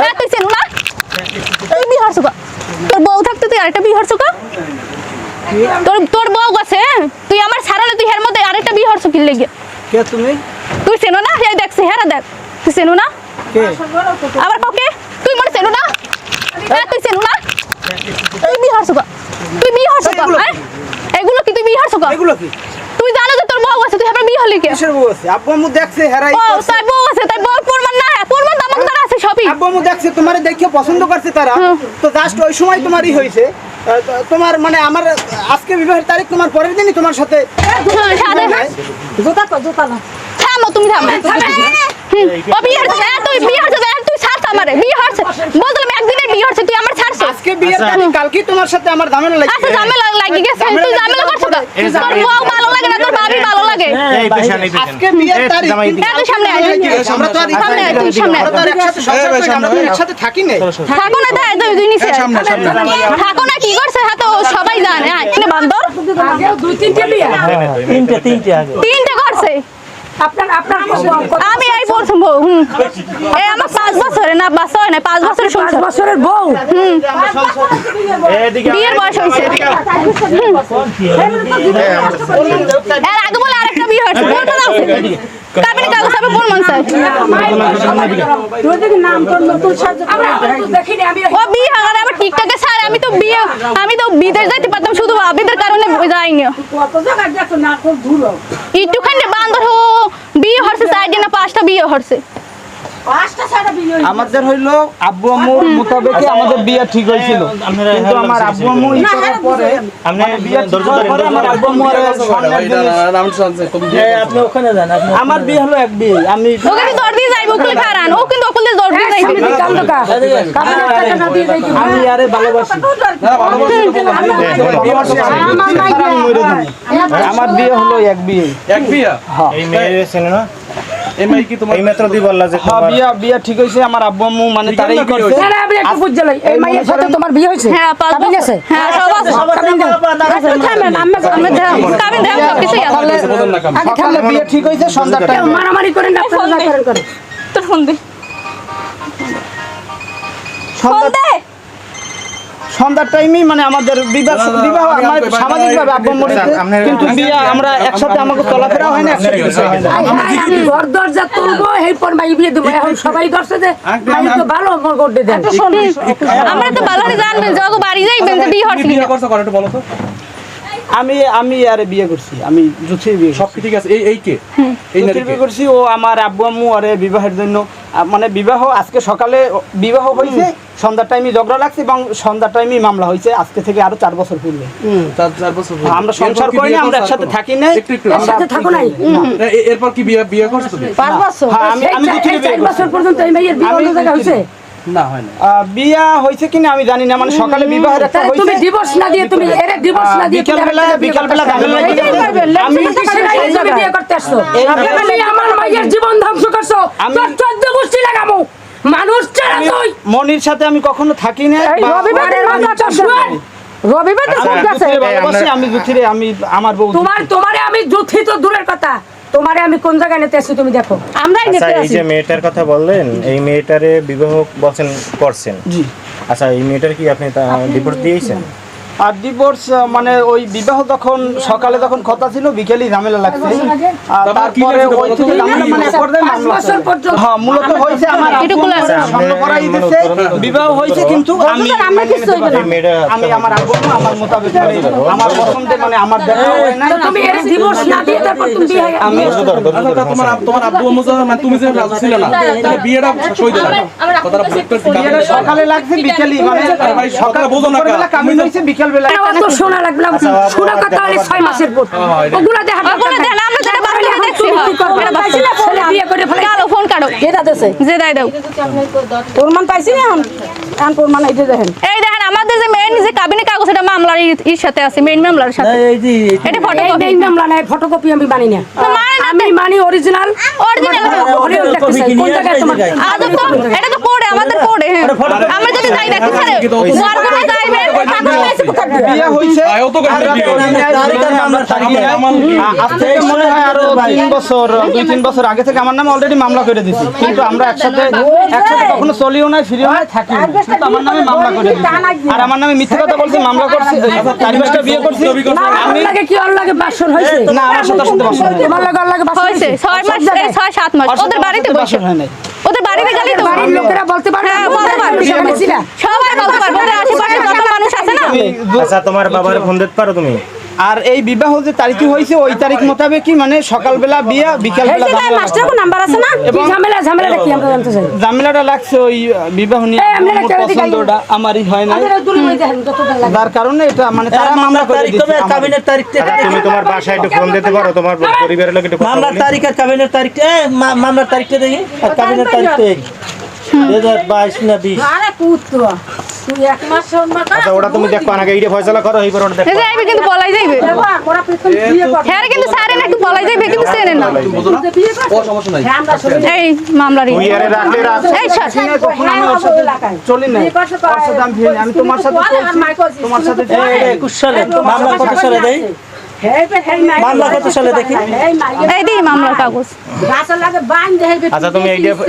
হ্যাঁ চেনো না? তুই বিয়ে হরছো কা? তোর বউ থাকতে তুই আরেকটা বিয়ে হরছো কা? তোর তোর বউ আছে তুই আমার ছাড়ালে তুই হের মধ্যে আরেকটা বিয়ে হরছো কি লেগে। কে তুমি? তুই চেনো না? এই দেখছি হ্যাঁ দেখ। তুই চেনো না? কে? আবার কাউকে তুই মনে চেনো না? হ্যাঁ তুই চেনো না? তুই বিয়ে হরছো কা? তুই বিয়ে হরছো কা, এগুলো হ্যাঁ? কি তুই বিয়ে হরছো কা? এগুলো কি? তোর বউ আছে তুই হেবার বিয়ে হলি কে কিসের বউ আছে? আব্বু আম্মু দেখছে হেরাই ও তাই বউ আছে তাই বউ প্রমাণ না প্রমাণ তো আমার দ্বারা আছে সবই। আব্বু আম্মু দেখছে তোমার দেখে পছন্দ করছে তারা। তো জাস্ট ওই সময় তোমারই হয়েছে। তোমার মানে আমার আজকে বিবাহের তারিখ তোমার পরের দিনই তোমার সাথে জুতা তো জুতা না। থামো তুমি থামো। ও বিয়ে হচ্ছে হ্যাঁ, তুই বিয়ে আমারে বিয়ে হচ্ছে বললাম একদিনের বিয়ে হচ্ছে তুই আমার ছাড়ছ আজকে বিয়ের আচ্ছা। তারিখ কালকেই তোমার সাথে আমার ঝামেলা আচ্ছা লাগছে ঝামেলা লাগি গেছে তুই ঝামেলা করছ তো? তোর বউ ভালো লাগে না তোর ভাবি ভালো লাগে? এই এই পেছান আজকে বিয়ের তারিখ হ্যাঁ, তুই সামনে আয়। লেগে। আমরা তো আর সামনে আয়, তুই সামনে। আমরা তো আর একসাথে না, আমরা তো একসাথে থাকি না থাকো না তাই তুই দুই নিচে। আয়। থাকো না কি করছে? হ্যাঁ তো সবাই জানে। হ্যাঁ এনে বান্দর। আগেও দুই তিনটে বিয়ে। তিনটে তিনটে আগে। তিনটে করছে। আপনার আপনার আমি এই বউ হুম এই আমার পাঁচ বছরে না বাচ্চা হয় না পাঁচ বছরের পাঁচ বছরের বউ? এদিকে বিয়ের বয়স হয়েছে। এর আগে বলে আরেকটা বিয়ে হয়েছে বলতে দাও। কাবিনি কাগজ হবে কোন মন চাই ও বিয়ে হয় আবার টিকটকে স্যার আমি তো বিয়ে আমি তো বিদেশ যাইতে পারতাম শুধু আবিদের কারণে যাইনি। কত জায়গায় দেখো না খুব ধুলো। একটুখানি বান্দর হো বিয়ে হচ্ছে চারটে না হয়েছে। আমাদের হইল আব্বু আম্মুর মোতাবেকে আমাদের বিয়ে ঠিক হয়েছিল কিন্তু হ্যাঁ, আমার আব্বু আম্মু ই না, হ্যাঁ, পরে আপনি বিয়ে ধৈর্য করার আমার আব্বু আম্মু আর হ্যাঁ, আপনি ওখানে যান আমার বিয়ে হলো এক বিয়ে আমি ও কিন্তু জ্বর দিয়ে যাইব ওকুলে খারান ও কিন্তু ওকুলে জ্বর দিয়ে যাইবে দিকে আনলো কা? কাবিনের টাকা না দিয়ে যাই আমি আরে ভালোবাসি আমার আমি বিয়ে হলো এক বিয়ে এক বিয়া এই মেয়ে চেনে না এই মাই কি তোমার এই মাত্র দি বললা যে হ্যাঁ বিয়া বিয়া ঠিক হয়েছে আমার আব্বু আম্মু মানে তারাই করছে না, না, আমি একটু লই। এই মাইয়ের সাথে তোমার বিয়ে হয়েছে? হ্যাঁ পাঁচ কাবিন আছে? হ্যাঁ সব আছে। কাবিন দাও। থামেন, আমি আমি দেখ কাবিন দেখ সব কিছু আছে আগে বিয়ে ঠিক সন্ধ্যার মারামারি করেন না আপনারা করেন করেন তোর ফোন দে। সন্ধ্যা দে। সন্ধ্যার টাইমেই মানে আমাদের বিবাহ বিবাহ আমার সামাজিক ভাবে আব্বু আম্মুর আচ্ছা, আপনার- কিন্তু বিয়ে আমরা একসাথে আমাকে চলাফেরা হয় না একসাথে ঘর দরজা তুলবো এই পর মাই বিয়ে দেবো। এখন সবাই ধরছে যে মাই তো ভালো মোর গোড্ডে দেন। আমরা তো ভালো জানবেন যখন বাড়ি যাইবেন যে বিয়ে হচ্ছে বিয়ে করছ করে একটু বলো তো। আমি আমি আরে বিয়ে করছি আমি জুথি বিয়ে সব ঠিক আছে। এই এই কে? এই নারী বিয়ে করছি ও আমার আব্বু আম্মু আরে বিবাহের জন্য। মানে বিবাহ আজকে সকালে বিবাহ হয়েছে সন্ধ্যার টাইমে ঝগড়া লাগছে এবং সন্ধ্যার টাইমে মামলা হয়েছে। আজকে থেকে আরও চার বছর পূর্বে। আমরা সংসার করি না আমরা একসাথে থাকি নাই। একটু একটু একসাথে থাকো নাই। না, এরপর কি বিয়ে বিয়ে করছ তুমি? পাঁচ বছর। হ্যাঁ, আমি- আমি বছর। পর্যন্ত এই মাইয়ের বিয়ে অন্য জায়গায় হয়েছে? না হয় না। বিয়া হয়েছে কিনা আমি জানি না মানে সকালে বিবাহের একটা তাহলে তুমি ডিভোর্স না দিয়ে তুমি এর ডিভোর্স না দিয়ে বিকেল বেলা বিকাল বেলা আমি তুমি বিয়ে করতে আসছো। আমার মাইয়ের জীবন ধ্বংস করছ। তোর চোদ্দ গোষ্ঠী লাগামো মানুষ আমি মনির সাথে আমি কখনো থাকি না রবিবার আমি জুথিরে আমি আমার বউ তোমার তোমারে আমি জুথি তো দূরের কথা। তোমারে আমি কোন জায়গায় নিতে আসছি তুমি দেখো। আমরাই আচ্ছা এই যে মেয়েটার কথা বললেন এই মেয়েটারে বিবাহ বলছেন করছেন। জি। আচ্ছা এই মেয়েটার কি আপনি ডিভোর্স দিয়েছেন? আর ডিভোর্স মানে ওই বিবাহ তখন সকালে তখন কথা ছিল বিকেলই ঝামেলা লাগছে। আর তারপরে ওই থেকে ঝামেলা মানে হ্যাঁ মূলত হয়েছে আমার আব্বু আছে। স্বর্ণ করাই দিছে বিবাহ হয়েছে কিন্তু আমি আমরা কিছু হইবে না। আমি আমার আম্মু আমার মোতাবেক আমার পছন্দে মানে আমার দেখা হয় না তুমি এর ডিভোর্স না দিয়ে তারপর তুমি বিয়ে আমি ধৈর্য আচ্ছা, তোমার তোমার আব্বু আম্মু মানে তুমি যে রাজি ছিলে না তাহলে বিয়েটা সই দিলে কথাটা সকালে লাগছে বিকেলই মানে সকালে বোঝো না কামিন হয়েছে বিকেল বেলা অত শোনা লাগবে না। শোনা কথা হলে ছয় মাসের পর ওগুলা দেখা ওগুলো দেন, আমরা যেটা বাস্তবে দেখছি, তুমি কি করবে? এটা বিয়ে করে ফেলে কালো ফোন কাটো। এটা দেশে যে দাই দাও। প্রমাণ পাইছি না এখন? এখন প্রমাণ এই দেখেন। এই দেখেন আমাদের যে যে কাবিনী কাগজ এটা মামলার ইর সাথে আছে মেন মামলার সাথে। এই যে এটা ফটো এই এই মামলা নাই ফটোকপি আমি মানি না। মানে আমি মানি অরিজিনাল Original। কোন জায়গায় তোমার জায়গায়? এটা তো কোড আমাদের কোর্টে হ্যাঁ। আমরা যদি যাই বর কোথায় বিয়ে আয়ও তো আর বিয়ে রাতে হয়েছে। তারিখ আমি নেই। আমার আ- আজ থেকে মনে হয় আরও তিন বছর দুই তিন বছর আগে থেকে আমার নামে অলরেডি মামলা করে দিছি। কিন্তু আমরা একসাথে একসাথে কখনো চলিও নাই ফিরিও নাই থাকি কিন্তু আমার নামে মামলা করে দিছি আর আমার নামে মিথ্যে কথা বলছি মামলা করছি চারি পাঁচটা বিয়ে করছি। আমি লাগে কি ওর লাগে বাসন হয়েছে না আমার সাথে সাথে লাগে ওর লাগে ছয় মাস ওদের আমার বাড়িতে বসে। হয় নাই। ওদের বাড়িতে গেলেই তো বাড়ির লোকেরা বলতে পারবে হ্যাঁ বলতে পারবে সবাই বলতে পারবে আশেপাশে যত মানুষ আছে না আচ্ছা তোমার বাবার ফোন দিতে পারো তুমি আর এই বিবাহ যে তারিখে হয়েছে ওই তারিখ মোতাবেক কি মানে সকালবেলা বিয়া মাস্টার কোন নাম্বার আছে না? ঝামেলা? ঝামেলাটা কি আমরা জানতে চাই। ঝামেলাটা লাগছে ওই বিবাহ নিয়ে। আমার পছন্দটা আমারই হয় না লাগে। যার কারণে এটা মানে তারা মামলা মামলার করে তারিখ দিচ্ছে কবে কাবিনের তারিখ আচ্ছা তুমি তোমার বাসায় একটু ফোন দিতে পারো তোমার পরিবারের লোক একটু কথা মামলার বলি। তারিখ আর কাবিনের মামলার তারিখটা দেখি। আর কাবিনের বাইশ না বিশ। আরে পুত্র তুই এক মাস সম্মান আচ্ছা ওটা তুমি দেখো আগে এইটা ফয়সালা করো এইবার ওটা দেখো যে কিন্তু পলাই যাইবে। ওরা প্রথম বিয়ে করে হ্যাঁ কিন্তু স্যার না একটু পলাই যাইবে কিন্তু না। ও সমস্যা নাই। আমরা সবাই এই মামলারই তুই আরে রাখলে রাখ। এই সর আমি ওর সাথে চলি না। ওর সাথে আমি আমি তোমার সাথে চলছি, তোমার সাথে এই, এই, একুশ সালে মামলা কত সালে দেই মামলা কত সালে দেখি? এই দিই মামলার কাগজ। আচ্ছা তুমি এইটা